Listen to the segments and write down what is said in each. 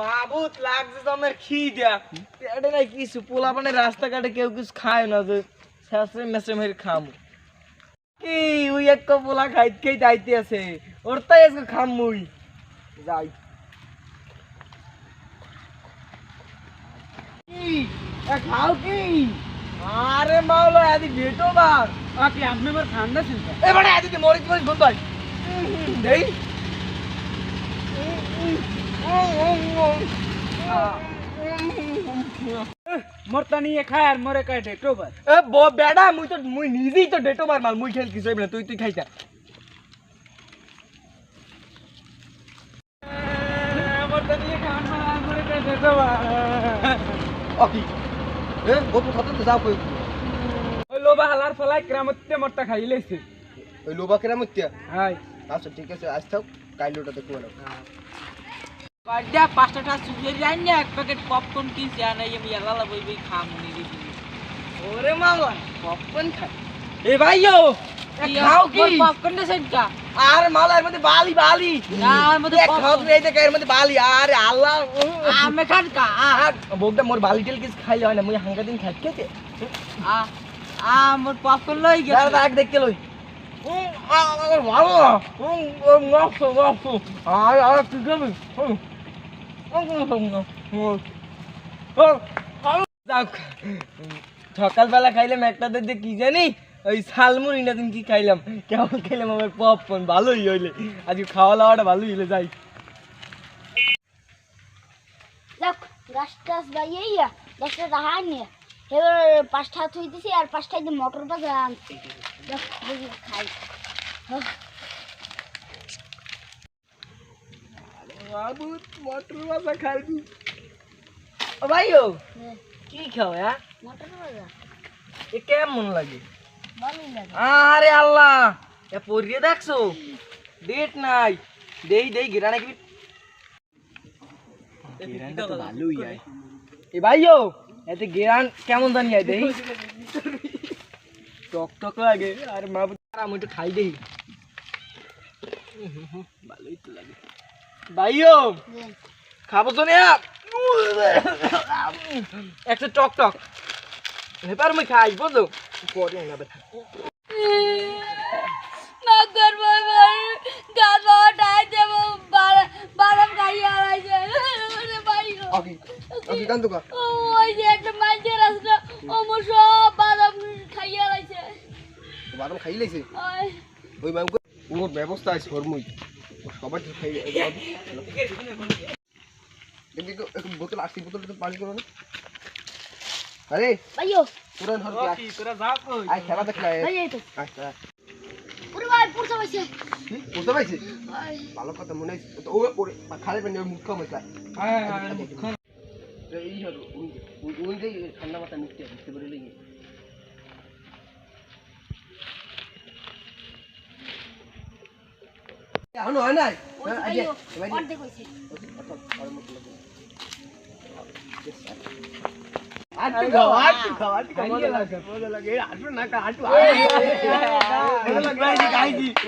মাবুত লাগছে তো আমার খিদা। পেটে নাই কিছু পোলা মানে রাস্তাঘাটে কেউ কিছু খায় না যে শাস্ত্রে মেসে মেরে খামু। কি ওই এক পোলা খাইতে খাইতে আইতে আছে। ওর তাই আজকে খাম মুই যাই খাও কি? আরে মাওলা আদি গেটো বার আপনি আপনি আমার ঠান্ডা চিন্তা। এবারে আদি মরিচ মরিচ বন্ধ দেই। মরতা নিয়ে খায় আর মরে খায় ডেটোবার এ ব বেডা মুই তো মুই নিজেই তো ডেটো মাল মুই খেল কিছু না তুই তুই খাইতা। মরতা নিয়ে খান আর মরে খায় ডেটোবার অকি। এ গপু খাতে তো যাও কই। ওই লোবা হালার ফলাই গ্রামতে মরতা খাই লেছে ওই লোবা কেরা হাই। আচ্ছা ঠিক আছে আজ থাক কাইলোটা দেখো। না বাড়িটা পাঁচটা টাকা যাই না এক প্যাকেট পপকর্ন কিনছি আর আমি এলালা বই বই খাম নিজে ওরে মামা পপকর্ন খাই এ ভাইও এ খাও কি পপকর্ন দেন কা আর মালা এর মধ্যে বালি বালি না, এর মধ্যে খাও এর মধ্যে বালি আরে আল্লাহ উম, আমি খান কা আর মোর বালি তেল কিছু খাইলে হয় না মুই হাঙ্গা দিন খাই খেতে আ আ মোর পপকর্ন লই দাঁড়া গেছে দাঁড়া দেখতে লই উম, আ, আ, ভালো। আর, আর কি? সকালবেলা খাইলাম একটা দিয়ে কি জানি, ওই শালমুড়ি না দিন কি খাইলাম, কেমন খাইলাম আমার পপকর্ন ভালোই হইলে। আজকে খাওয়া দাওয়াটা ভালোই হইলে, যাই। নিয়ে। পাঁচটা থুই দিছি, আর পাঁচটা মটর বাজার খাই। হ্যাঁ, বাবু মটর মাথা খাইবি ও ভাইও হ্যাঁ, কি খাও হ্যাঁ মটর বাজার এ কেমন লাগে ভালোই লাগে আরে আল্লাহ এ পরিয়ে দেখছ ডেট নাই দেই দেই গিরা নাকি ভালোই আয় এ ভাইও এতে গিরান কেমন জানি আই দেই টক টক লাগে আর মা আমি একটু খাই দেই ভালোই তো লাগে ভাইও খাব তো না একটা টক টক। এবার আমি খাই বুঝো? পরে না বেটা মাগর দেব ভাইও ওকে ওকে কান্দু কা ওই যে একটা রাস্তা সব বাদাম খাইয়ে আলাইছে। বাদাম খাই লাইছে? ওই। ওই বাবু ওর ব্যবস্থা আছে হরমুই সবাই তো খাই দেখি তো একটু বোতল আসছি বোতল তো পানি করো না। আরে ভাইও পুরান হর কি তোরা যা কই। আয় খেলা ভাই এই তো আচ্ছা ভাই। ভালো কথা মনে হয় ও ওরে খালে পানি মুখ খাও মশলা হ্যাঁ হ্যাঁ মুখ। এই হলো উনি যে ঠান্ডা মাথা মিষ্টি বুঝতে পারলে এখন হয় নাই ওই তো আইডিয়া ভাইও অর্ধেক হইছে আটু খাও আটু খাও আটু খাও মজা লাগে মজা লাগে আটু না কা আটু মজা লাগে গাইজি গাইজি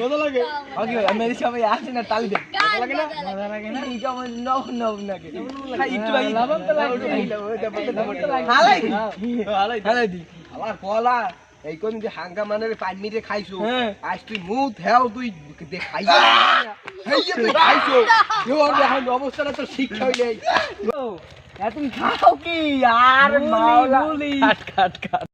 মজা লাগে ওকে মেরে সবাই আসে না তালি দে মজা লাগে না লাগে একটু হালাই হালাই দি আবার কলা এই কোন যে হাঙ্গা মানে পাঁচ মিনিটে খাইছো আজ তুই মুখ হেও তুই দেখাই হেইয়ে তুই খাইছো। তোর এখন অবস্থাটা তো ঠিক হইলে। তুমি খাও কি? আর মাওলা। কাট কাট কাট।